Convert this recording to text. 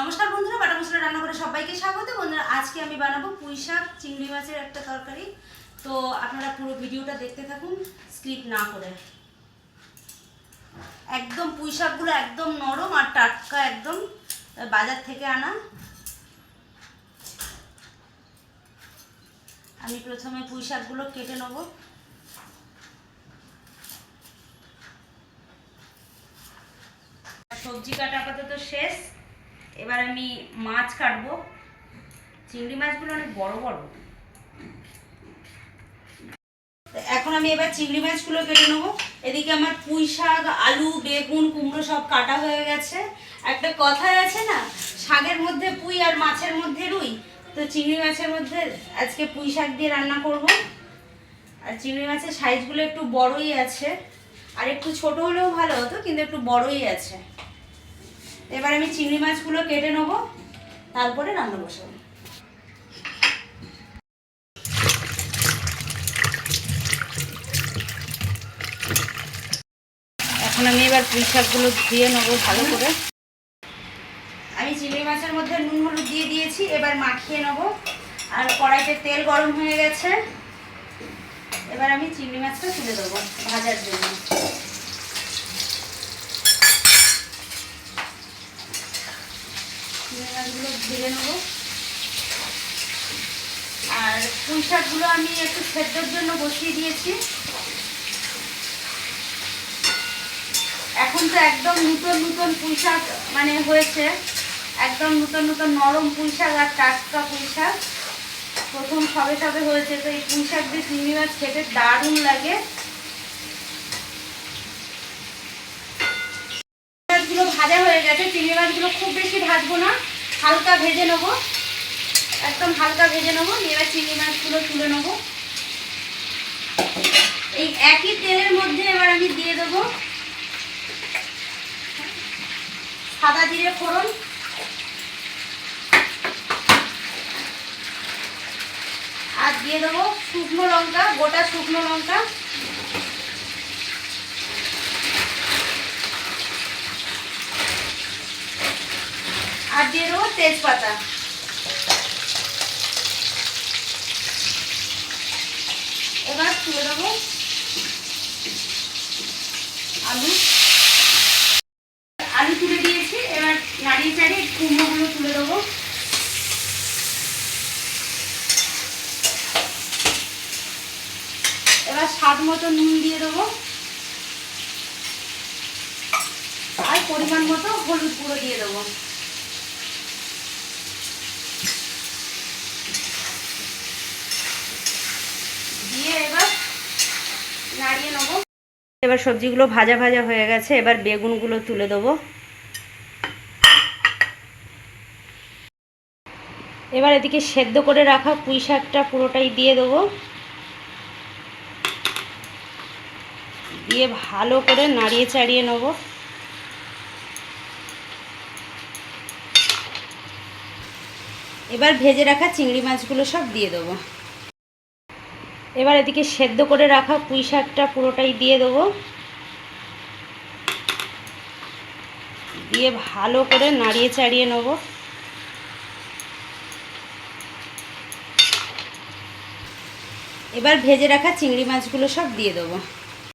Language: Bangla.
নমস্কার বন্ধুরা, বাটা মশলা রান্না করে সবাইকে স্বাগত। বন্ধুরা, আজকে আমি বানাবো পুঁই শাক চিংড়ি মাছের একটা তরকারি। তো আপনারা পুরো ভিডিওটা দেখতে থাকুন, স্কিপ না করে। একদম পুঁই শাকগুলো একদম নরম আর টাটকা একদম বাজার থেকে আনা। আমি প্রথমে পুঁই শাকগুলো কেটে নেব। সবজি কাটা আপাতত শেষ। এবার আমি মাছ কাটবো। চিংড়ি মাছগুলো অনেক বড় বড়। এখন আমি এবার চিংড়ি মাছগুলো কেটে নেব। এদিকে আমার পুঁই শাক, আলু, বেগুন, কুমড়ো সব কাটা হয়ে গেছে। একটা কথাই আছে না, শাকের মধ্যে পুঁই আর মাছের মধ্যে রুই। তো চিংড়ি মাছের মধ্যে আজকে পুঁই শাক দিয়ে রান্না করব। আর চিংড়ি মাছের সাইজগুলো একটু বড়ই আছে। আর একটু ছোট হলেও ভালো হতো, কিন্তু একটু বড়ই আছে। এবার আমি চিংড়ি মাছগুলো কেটে নেব, তারপরে রান্না বসাবো। এখন আমি এবার পুঁই শাকগুলো ধুয়ে নেব ভালো করে। আমি চিংড়ি মাছের মধ্যে নুন হলুদ দিয়ে দিয়েছি, এবার মাখিয়ে নেব। আর কড়াইতে তেল গরম হয়ে গেছে। এবার আমি চিংড়ি মাছটা তুলে দেবো ভাজার জন্য। চিংড়ি মাছগুলো নেব। আর পুঁই শাকগুলো আমি একটু সেদ্ধর জন্য বসিয়ে দিয়েছি। এখন তো একদম নতুন নতুন পুঁই শাক মানে হয়েছে। একদম নতুন নতুন নরম পুঁই শাক আর টাটকা পুঁই শাক। প্রথম সবে সবে হয়েছে, তো এই পুঁই শাক দিয়ে চিংড়ি মাছ খেতে দারুণ লাগে মাছগুলো ভাজা হয়ে গেছে। চিংড়ি মাছগুলো খুব বেশি ভাজবো না। হালকা ভেজে নেব। একদম হালকা ভেজে নেব। এবার চিংড়ি মাছগুলো তুলে নেব। এই একই তেলের মধ্যে এবার আমি দিয়ে দেবো সাদা জিরে ফোড়ন। আর দিয়ে দেবো শুকনো লঙ্কা, গোটা শুকনো লঙ্কা। দিয়ে দেবো তেজপাতা। এবার তুলে দেবো আলু। আলু তুলে দিয়েছি, এবার নাড়িয়ে চাড়িয়ে কুমড়োগুলো তুলে দেবো। এবার স্বাদ মতো নুন দিয়ে দেবো। আর পরিমাণ মতো হলুদ গুঁড়ো দিয়ে দেবো দিয়ে এবার নাড়িয়ে নেব এবার সবজিগুলো ভাজা ভাজা হয়ে গেছে, এবার বেগুনগুলো তুলে দেবো। এবার এদিকে সেদ্ধ করে রাখা পুঁই শাকটা পুরোটাই দিয়ে দেবো। দিয়ে ভালো করে নাড়িয়ে চাড়িয়ে নেব। এবার ভেজে রাখা চিংড়ি মাছগুলো সব দিয়ে দেবো। এবার এদিকে সেদ্ধ করে রাখা পুঁই শাকটা পুরোটাই দিয়ে দেবো। দিয়ে ভালো করে নাড়িয়ে চাড়িয়ে নেব। এবার ভেজে রাখা চিংড়ি মাছগুলো সব দিয়ে দেবো।